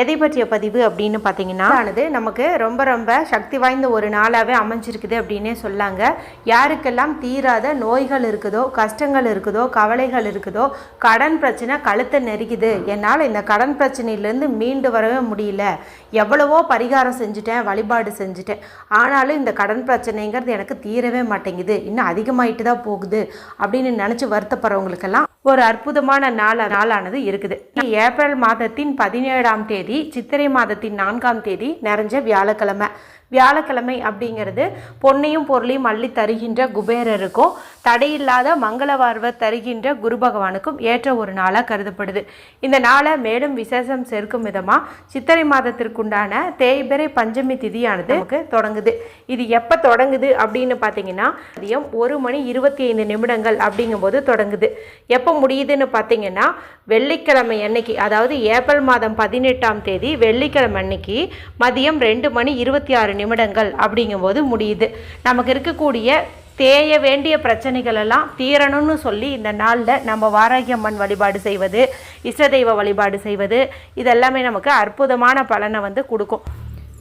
எதை பற்றிய பதிவு அப்படின்னு பார்த்தீங்கன்னா? ஆனது நமக்கு ரொம்ப ரொம்ப சக்தி வாய்ந்த ஒரு நாளாகவே அமைஞ்சிருக்குது அப்படின்னே சொல்லாங்க. யாருக்கெல்லாம் தீராத நோய்கள் இருக்குதோ கஷ்டங்கள் இருக்குதோ கவலைகள் இருக்குதோ கடன் பிரச்சனை கழுத்தை நெருக்குது. என்னால் இந்த கடன் பிரச்சனையிலேருந்து மீண்டு வரவே முடியல. எவ்வளவோ பரிகாரம் செஞ்சுட்டேன் வழிபாடு செஞ்சுட்டேன். ஆனாலும் இந்த கடன் பிரச்சனைங்கிறது எனக்கு தீரவே மாட்டேங்குது. இன்னும் அதிகமாயிட்டு தான் போகுது அப்படின்னு நினச்சி வருத்தப்படுறவங்களுக்கெல்லாம் ஒரு அற்புதமான நாள் நாளானது இருக்குது. ஏப்ரல் மாதத்தின் பதினேழாம் தேதி சித்திரை மாதத்தின் நான்காம் தேதி நிறைஞ்ச வியாழக்கிழமை. வியாழக்கிழமை அப்படிங்கிறது பொன்னையும் பொருளையும் அள்ளி தருகின்ற குபேரருக்கும் தடையில்லாத மங்கள தருகின்ற குரு பகவானுக்கும் ஏற்ற ஒரு நாளாக கருதப்படுது. இந்த நாளை மேலும் விசேஷம் சேர்க்கும் விதமாக சித்திரை மாதத்திற்குண்டான தேய்பிரை பஞ்சமி திதியானது நமக்கு தொடங்குது. இது எப்போ தொடங்குது அப்படின்னு பார்த்தீங்கன்னா மதியம் ஒரு மணி இருபத்தி ஐந்து நிமிடங்கள் அப்படிங்கும்போது தொடங்குது. எப்போ முடியுதுன்னு பார்த்தீங்கன்னா வெள்ளிக்கிழமை அன்னைக்கு அதாவது ஏப்ரல் மாதம் பதினெட்டாம் தேதி வெள்ளிக்கிழமை அன்னைக்கு மதியம் ரெண்டு மணி இருபத்தி ஆறு நிமிடங்கள் அப்படிங்கும்போது முடியுது. நமக்கு இருக்கக்கூடிய தேய வேண்டிய பிரச்சனைகள் எல்லாம் தீரணும்னு சொல்லி இந்த நாளில் நம்ம வாராகியம்மன் வழிபாடு செய்வது இஷ்ட தெய்வ வழிபாடு செய்வது இதெல்லாமே நமக்கு அற்புதமான பலனை வந்து கொடுக்கும்.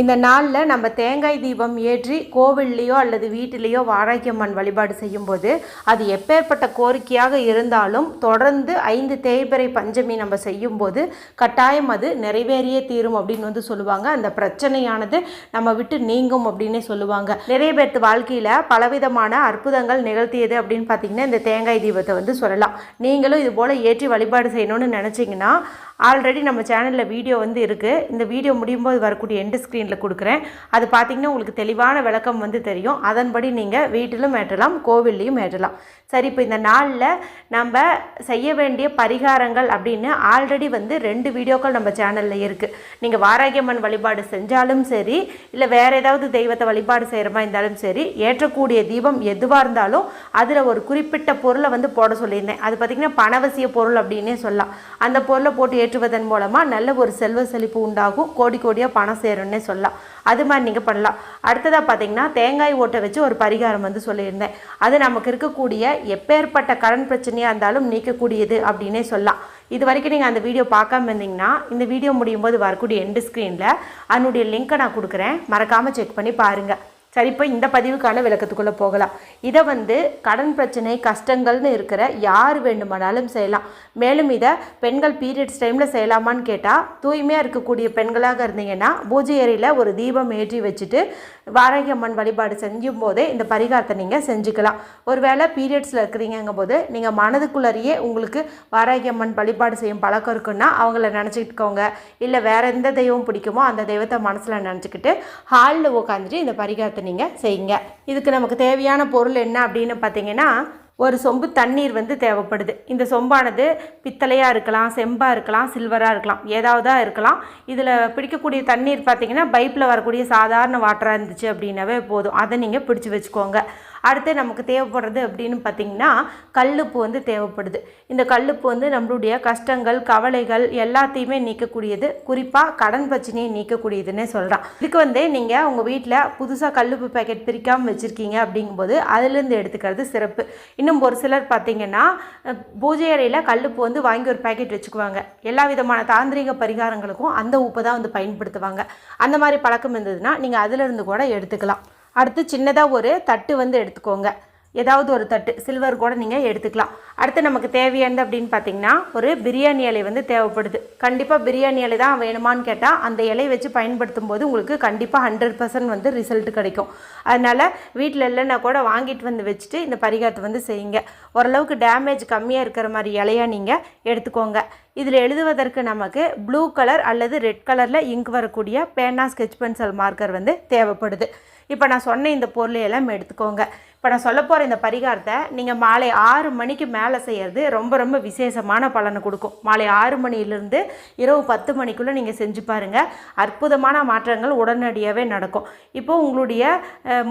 இந்த நாளில் நம்ம தேங்காய் தீபம் ஏற்றி கோவில்லையோ அல்லது வீட்டிலேயோ வாராகியம்மன் வழிபாடு செய்யும்போது அது எப்பேற்பட்ட கோரிக்கையாக இருந்தாலும் தொடர்ந்து ஐந்து தேய்பிறை பஞ்சமி நம்ம செய்யும்போது கட்டாயம் அது நிறைவேறியே தீரும் அப்படின்னு வந்து சொல்லுவாங்க. அந்த பிரச்சனையானது நம்ம விட்டு நீங்கும் அப்படின்னே சொல்லுவாங்க. நிறைய பேர்த்து வாழ்க்கையில் பலவிதமான அற்புதங்கள் நிகழ்த்தியது அப்படின்னு பார்த்தீங்கன்னா இந்த தேங்காய் தீபத்தை வந்து சொல்லலாம். நீங்களும் இது போல் ஏற்றி வழிபாடு செய்யணும்னு நினச்சிங்கன்னா ஆல்ரெடி நம்ம சேனலில் வீடியோ வந்து இருக்குது இந்த வீடியோ முடியும் போது வரக்கூடிய எண்டு ஸ்க்ரீனில் கொடுக்குறேன். அது பார்த்திங்கன்னா உங்களுக்கு தெளிவான விளக்கம் வந்து தெரியும். அதன்படி நீங்கள் வீட்டிலும் ஏற்றலாம் கோவில்லையும் ஏற்றலாம். சரி இப்போ இந்த நாளில் நம்ம செய்ய வேண்டிய பரிகாரங்கள் அப்படின்னு ஆல்ரெடி வந்து ரெண்டு வீடியோக்கள் நம்ம சேனலில் இருக்குது நீங்கள் வாராகியம்மன் வழிபாடு செஞ்சாலும் சரி இல்லை வேறு ஏதாவது தெய்வத்தை வழிபாடு செய்கிற மாதிரி இருந்தாலும் சரி ஏற்றக்கூடிய தீபம் எதுவாக இருந்தாலும் அதில் ஒரு குறிப்பிட்ட பொருளை வந்து போட சொல்லியிருந்தேன். அது பார்த்திங்கன்னா பணவசிய பொருள் அப்படின்னே சொல்லலாம். அந்த பொருளை போட்டு ஏற்றுவதன் மூலமாக நல்ல ஒரு செல்வ செழிப்பு உண்டாகும். கோடி கோடியாக பணம் சேரும்னே சொல்லலாம். அது மாதிரி நீங்கள் பண்ணலாம். அடுத்ததாக பார்த்தீங்கன்னா தேங்காய் ஓட்டை வச்சு ஒரு பரிகாரம் வந்து சொல்லியிருந்தேன். அது நமக்கு இருக்கக்கூடிய எப்பேற்பட்ட கடன் பிரச்சனையாக இருந்தாலும் நீக்கக்கூடியது அப்படின்னே சொல்லலாம். இது வரைக்கும் நீங்கள் அந்த வீடியோ பார்க்காம இருந்தீங்கன்னா இந்த வீடியோ முடியும் போது வரக்கூடிய எண்டு ஸ்க்ரீனில் அதனுடைய லிங்க்கை நான் கொடுக்குறேன். மறக்காமல் செக் பண்ணி பாருங்கள் சரி இப்போ இந்த பதிவுக்கான விளக்கத்துக்குள்ளே போகலாம். இதை வந்து கடன் பிரச்சனை கஷ்டங்கள்னு இருக்கிற யார் வேண்டுமானாலும் செய்யலாம். மேலும் இதை பெண்கள் பீரியட்ஸ் டைமில் செய்யலாமான்னு கேட்டால் தூய்மையாக இருக்கக்கூடிய பெண்களாக இருந்தீங்கன்னா பூஜை ஏரியில் ஒரு தீபம் ஏற்றி வச்சுட்டு வாராகி அம்மன் வழிபாடு செஞ்சும் போதே இந்த பரிகாரத்தை நீங்கள் செஞ்சுக்கலாம். ஒருவேளை பீரியட்ஸில் இருக்கிறீங்கும் போது நீங்கள் மனதுக்குள்ளேயே உங்களுக்கு வாராகி அம்மன் வழிபாடு செய்யும் பழக்கம் இருக்குன்னா அவங்கள நினச்சிக்கிட்டுக்கோங்க. இல்லை வேறு எந்த தெய்வம் பிடிக்குமோ அந்த தெய்வத்தை மனசில் நினச்சிக்கிட்டு ஹாலில் உட்காந்துட்டு இந்த பரிகாரத்தை நீங்கள் செய்யுங்க. இதுக்கு நமக்கு தேவையான பொருள் என்ன அப்படின்னு பார்த்தீங்கன்னா ஒரு சொம்பு தண்ணீர் வந்து தேவைப்படுது. இந்த சொம்பானது பித்தளையாக இருக்கலாம் செம்பாக இருக்கலாம் சில்வராக இருக்கலாம் ஏதாவதாக இருக்கலாம். இதில் பிடிக்கக்கூடிய தண்ணீர் பார்த்திங்கன்னா பைப்பில் வரக்கூடிய சாதாரண வாட்டராக இருந்துச்சு அப்படின்னாவே போதும். அதை நீங்கள் பிடிச்சி வச்சுக்கோங்க. அடுத்து நமக்கு தேவைப்படுறது அப்படின்னு பார்த்தீங்கன்னா கல்லுப்பு வந்து தேவைப்படுது. இந்த கல்லுப்பு வந்து நம்மளுடைய கஷ்டங்கள் கவலைகள் எல்லாத்தையுமே நீக்கக்கூடியது. குறிப்பாக கடன் பிரச்சனையை நீக்கக்கூடியதுன்னே சொல்கிறான் இதுக்கு வந்து நீங்கள் உங்கள் வீட்டில் புதுசாக கல்லுப்பு பேக்கெட் பிரிக்காமல் வச்சுருக்கீங்க அப்படிங்கும்போது அதுலேருந்து எடுத்துக்கிறது சிறப்பு. இன்னும் ஒரு சிலர் பார்த்தீங்கன்னா பூஜை அறையில் கல்லுப்பு வந்து வாங்கி ஒரு பேக்கெட் வச்சுக்குவாங்க. எல்லா விதமான தாந்திரிக பரிகாரங்களுக்கும் அந்த உப்பை தான் வந்து பயன்படுத்துவாங்க. அந்த மாதிரி பழக்கம் இருந்ததுன்னா நீங்கள் அதிலிருந்து கூட எடுத்துக்கலாம். அடுத்து சின்னதாக ஒரு தட்டு வந்து எடுத்துக்கோங்க. ஏதாவது ஒரு தட்டு சில்வர் கூட நீங்கள் எடுத்துக்கலாம். அடுத்து நமக்கு தேவையானது அப்படின்னு பார்த்தீங்கன்னா ஒரு பிரியாணி இலை வந்து தேவைப்படுது. கண்டிப்பாக பிரியாணி இலை தான் வேணுமான்னு கேட்டால் அந்த இலையை வச்சு பயன்படுத்தும் போது உங்களுக்கு கண்டிப்பாக ஹண்ட்ரட் பர்சன்ட் வந்து ரிசல்ட் கிடைக்கும். அதனால் வீட்டில் இல்லைன்னா கூட வாங்கிட்டு வந்து வச்சுட்டு இந்த பரிகாரத்தை வந்து செய்யுங்க. ஓரளவுக்கு டேமேஜ் கம்மியாக இருக்கிற மாதிரி இலையாக நீங்கள் எடுத்துக்கோங்க. இதில் எழுதுவதற்கு நமக்கு ப்ளூ கலர் அல்லது ரெட் கலரில் இங்க் வரக்கூடிய பேனா ஸ்கெச் பென்சில் மார்க்கர் வந்து தேவைப்படுது. இப்போ நான் சொன்ன இந்த பொருளையெல்லாம் எடுத்துக்கோங்க. இப்போ நான் சொல்ல போகிற இந்த பரிகாரத்தை நீங்கள் மாலை ஆறு மணிக்கு மேலே செய்கிறது ரொம்ப ரொம்ப விசேஷமான பலனை கொடுக்கும். மாலை ஆறு மணியிலிருந்து இரவு பத்து மணிக்குள்ளே நீங்கள் செஞ்சு பாருங்கள் அற்புதமான மாற்றங்கள் உடனடியாகவே நடக்கும். இப்போ உங்களுடைய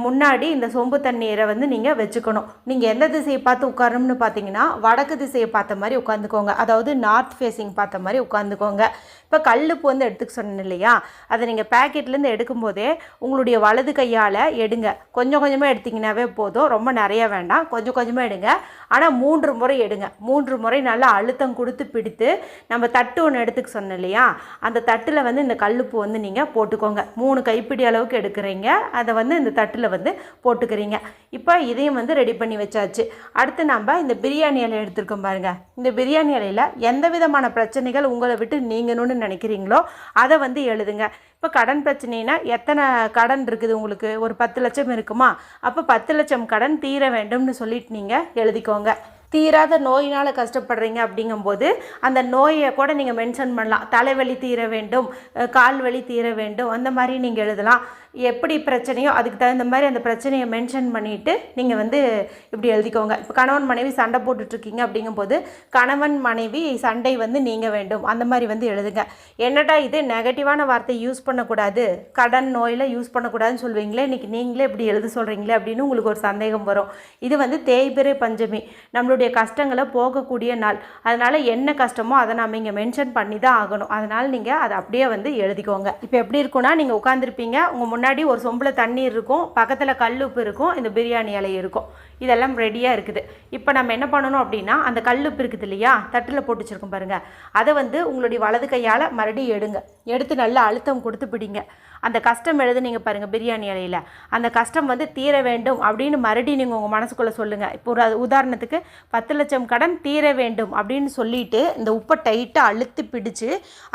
முன்னாடி இந்த சொம்பு தண்ணீரை வந்து நீங்கள் வச்சுக்கணும். நீங்கள் எந்த திசையை பார்த்து உட்காரணும்னு பார்த்தீங்கன்னா வடக்கு திசையை பார்த்த மாதிரி உட்காந்துக்கோங்க. அதாவது நார்த் ஃபேஸிங் பார்த்த மாதிரி உட்காந்துக்கோங்க. இப்போ கல்லுப்பு வந்து எடுத்துக்க சொன்னேன் இல்லையா? அதை நீங்கள் பேக்கெட்லேருந்து எடுக்கும்போதே உங்களுடைய வலது கையால் எடுங்க. கொஞ்சம் கொஞ்சமாக எடுத்தீங்கன்னாவே போதும். ரொம்ப நிறைய வேண்டாம். கொஞ்சம் கொஞ்சமாக எடுங்க. ஆனால் மூன்று முறை எடுங்க. மூன்று முறை நல்லா அழுத்தம் கொடுத்து பிடித்து நம்ம தட்டு ஒன்று எடுத்துக்க சொன்னோம் இல்லையா? அந்த தட்டில் வந்து இந்த கல்லுப்பு வந்து நீங்கள் போட்டுக்கோங்க. மூணு கைப்பிடி அளவுக்கு எடுக்கிறீங்க. அதை வந்து இந்த தட்டில் வந்து போட்டுக்கிறீங்க. இப்போ இதையும் வந்து ரெடி பண்ணி வச்சாச்சு. அடுத்து நம்ம இந்த பிரியாணி இலை எடுத்துருக்கோம் பாருங்கள் இந்த பிரியாணி இலையில் எந்த விதமான பிரச்சனைகள் உங்களை விட்டு நீங்கணும்னு நினைக்கிறீங்களோ அதை வந்து எழுதுங்க. இப்போ கடன் பிரச்சனைனா எத்தனை கடன் இருக்குது உங்களுக்கு? ஒரு பத்து லட்சம் இருக்குமா? அப்போ பத்து லட்சம் கடன் தீர வேண்டும்னு சொல்லிட்டு நீங்கள் எழுதிக்கோங்க. தீராத நோயினால் கஷ்டப்படுறீங்க அப்படிங்கும்போது அந்த நோயை கூட நீங்கள் மென்ஷன் பண்ணலாம். தலைவலி தீர வேண்டும் கால் வலி தீர வேண்டும். அந்த மாதிரி நீங்கள் எழுதலாம். எப்படி பிரச்சனையோ அதுக்கு தகுந்த மாதிரி அந்த பிரச்சனையை மென்ஷன் பண்ணிவிட்டு நீங்கள் வந்து இப்படி எழுதிக்கோங்க. இப்போ கணவன் மனைவி சண்டை போட்டுட்ருக்கீங்க அப்படிங்கும்போது கணவன் மனைவி சண்டை வந்து நீங்க வேண்டும். அந்த மாதிரி வந்து எழுதுங்க. என்னடா இது? நெகட்டிவான வார்த்தை யூஸ் பண்ணக்கூடாது. கடன் நோயில் யூஸ் பண்ணக்கூடாதுன்னு சொல்லுவீங்களே. இன்றைக்கி நீங்களே இப்படி எழுத சொல்கிறீங்களே அப்படின்னு உங்களுக்கு ஒரு சந்தேகம் வரும். இது வந்து தேய்பிரை பஞ்சமி. நம்மளுடைய கஷ்டங்களை போகக்கூடிய நாள். அதனால் என்ன கஷ்டமோ அதை நம்ம இங்கே மென்ஷன் பண்ணி தான் ஆகணும். அதனால் நீங்கள் அதை அப்படியே வந்து எழுதிக்கோங்க. இப்போ எப்படி இருக்கும்னா நீங்கள் உட்காந்துருப்பீங்க உங்கள் முன்னாடி முன்னாடி ஒரு சொம்பில் தண்ணீர் இருக்கும் பக்கத்தில் கல் உப்பு இருக்கும் இந்த பிரியாணி இலை இருக்கும். இதெல்லாம் ரெடியாக இருக்குது. இப்போ நம்ம என்ன பண்ணணும் அப்படின்னா அந்த கல் உப்பு இருக்குது இல்லையா தட்டில் போட்டு வச்சுருக்கோம் பாருங்கள் அதை வந்து உங்களுடைய வலது கையால் மறுபடியும் எடுங்க. எடுத்து நல்லா அழுத்தம் கொடுத்து பிடிங்க. அந்த கஷ்டம் எழுதுனீங்க பாருங்கள் பிரியாணி இலையில். அந்த கஷ்டம் வந்து தீர வேண்டும் அப்படின்னு மறுபடியும் நீங்கள் உங்கள் மனசுக்குள்ளே சொல்லுங்கள் இப்போ ஒரு உதாரணத்துக்கு பத்து லட்சம் கடன் தீர வேண்டும் அப்படின்னு சொல்லிட்டு இந்த உப்பை டைட்டாக அழுத்தி பிடிச்சு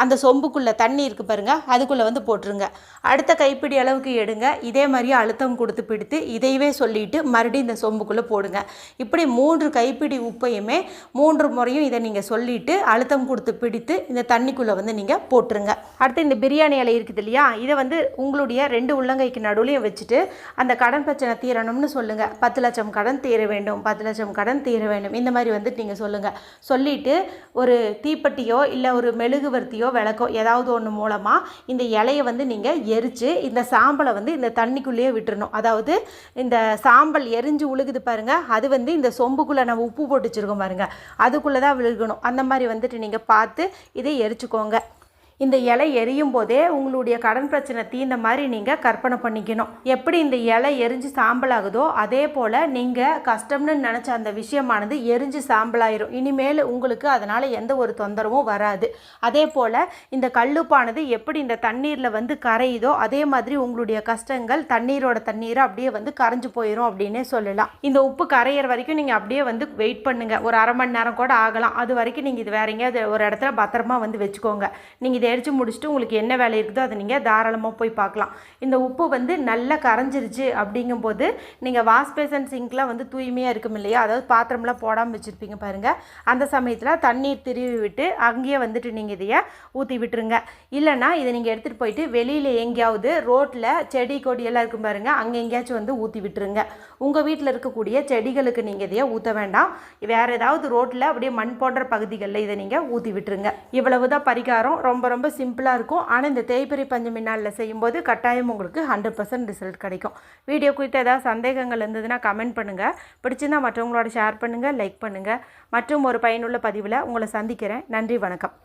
அந்த சொம்புக்குள்ளே தண்ணி இருக்குது பாருங்கள் அதுக்குள்ளே வந்து போட்டுருங்க. அடுத்த கைப்பிடி அளவு அளவுக்கு எடுங்க. இதே மாதிரியே அழுத்தம் கொடுத்து பிடித்து இதையவே சொல்லிவிட்டு மறுபடியும் இந்த சொம்புக்குள்ளே போடுங்க. இப்படி மூன்று கைப்பிடி உப்பையுமே மூன்று முறையும் இதை நீங்கள் சொல்லிவிட்டு அழுத்தம் கொடுத்து பிடித்து இந்த தண்ணிக்குள்ளே வந்து நீங்கள் போட்டுருங்க. அடுத்து இந்த பிரியாணி இலை இருக்குது இல்லையா? இதை வந்து உங்களுடைய ரெண்டு உள்ளங்கைக்கு நடுவுலையும் வச்சுட்டு அந்த கடன் பிரச்சனை தீரணும்னு சொல்லுங்கள் பத்து லட்சம் கடன் தீர வேண்டும். பத்து லட்சம் கடன் தீர வேண்டும். இந்த மாதிரி வந்துட்டு நீங்கள் சொல்லுங்கள் சொல்லிவிட்டு ஒரு தீப்பெட்டியோ இல்லை ஒரு மெழுகுவர்த்தியோ விளக்கோ ஏதாவது ஒன்று மூலமாக இந்த இலையை வந்து நீங்கள் எரித்து இந்த சாம்பலை வந்து இந்த தண்ணிக்குள்ளேயே விட்டுறணும். அதாவது இந்த சாம்பல் எரிஞ்சு உழுகுது பாருங்கள் அது வந்து இந்த சொம்புக்குள்ளே நம்ம உப்பு போட்டு வச்சுருக்கோம் பாருங்கள் அதுக்குள்ளே தான் விழுகணும். அந்த மாதிரி வந்துட்டு நீங்கள் பார்த்து இதை எரிச்சுக்கோங்க. இந்த இலை எரியும் போதே உங்களுடைய கடன் பிரச்சனை தீர்ந்த மாதிரி நீங்கள் கற்பனை பண்ணிக்கணும். எப்படி இந்த இலை எரிஞ்சு சாம்பல் ஆகுதோ அதே போல் நீங்கள் கஷ்டம்னு நினச்ச அந்த விஷயமானது எரிஞ்சு சாம்பலாயிரும். இனிமேல் உங்களுக்கு அதனால் எந்த ஒரு தொந்தரவும் வராது. அதே போல் இந்த கல்லுப்பானது எப்படி இந்த தண்ணீரில் வந்து கரையுதோ அதே மாதிரி உங்களுடைய கஷ்டங்கள் தண்ணீரோட தண்ணீரை அப்படியே வந்து கரைஞ்சு போயிடும் அப்படின்னே சொல்லலாம். இந்த உப்பு கரையிற வரைக்கும் நீங்கள் அப்படியே வந்து வெயிட் பண்ணுங்கள் ஒரு அரை மணி நேரம் கூட ஆகலாம். அது வரைக்கும் நீங்கள் இது வேற எங்கேயாவது ஒரு இடத்துல பத்திரமா வந்து வச்சுக்கோங்க. நீங்கள் இதை எரிச்சு முடிச்சுட்டு உங்களுக்கு என்ன வேலை இருக்குதோ அதை நீங்கள் தாராளமாக போய் பார்க்கலாம். இந்த உப்பு வந்து நல்லா கரைஞ்சிருச்சு அப்படிங்கும்போது நீங்கள் வாஷ் பேசன் சிங்க்லாம் வந்து தூய்மையாக இருக்கும் இல்லையா? அதாவது பாத்திரம்லாம் போடாமல் வச்சுருப்பீங்க பாருங்கள் அந்த சமயத்தில் தண்ணீர் திருவி விட்டு அங்கேயே வந்துட்டு நீங்கள் இதையே ஊற்றி விட்டுருங்க. இல்லைன்னா இதை நீங்கள் எடுத்துகிட்டு போயிட்டு வெளியில் எங்கேயாவது ரோட்டில் செடி கொடியெல்லாம் இருக்கும் பாருங்கள் அங்கே எங்கேயாச்சும் வந்து ஊற்றி விட்டுருங்க. உங்கள் வீட்டில் இருக்கக்கூடிய செடிகளுக்கு நீங்கள் இதையே ஊற்ற வேண்டாம். வேறு ஏதாவது ரோட்டில் அப்படியே மண் போன்ற பகுதிகளில் இதை நீங்கள் ஊற்றி விட்டுருங்க. இவ்வளவு தான் பரிகாரம். ரொம்ப ரொம்ப ரொம்ப சிம்பிளாக இருக்கும். ஆனால் இந்த தேய்பிரி பஞ்சமி நாளில் செய்யும்போது கட்டாயம் உங்களுக்கு ஹண்ட்ரட் பர்சன்ட் ரிசல்ட் கிடைக்கும். வீடியோ குறித்து ஏதாவது சந்தேகங்கள் இருந்ததுன்னா கமெண்ட் பண்ணுங்கள் பிடிச்சிருந்தால் மற்றவங்களோட ஷேர் பண்ணுங்கள் லைக் பண்ணுங்கள் மற்றும் ஒரு பயனுள்ள பதிவில் உங்களை சந்திக்கிறேன். நன்றி வணக்கம்.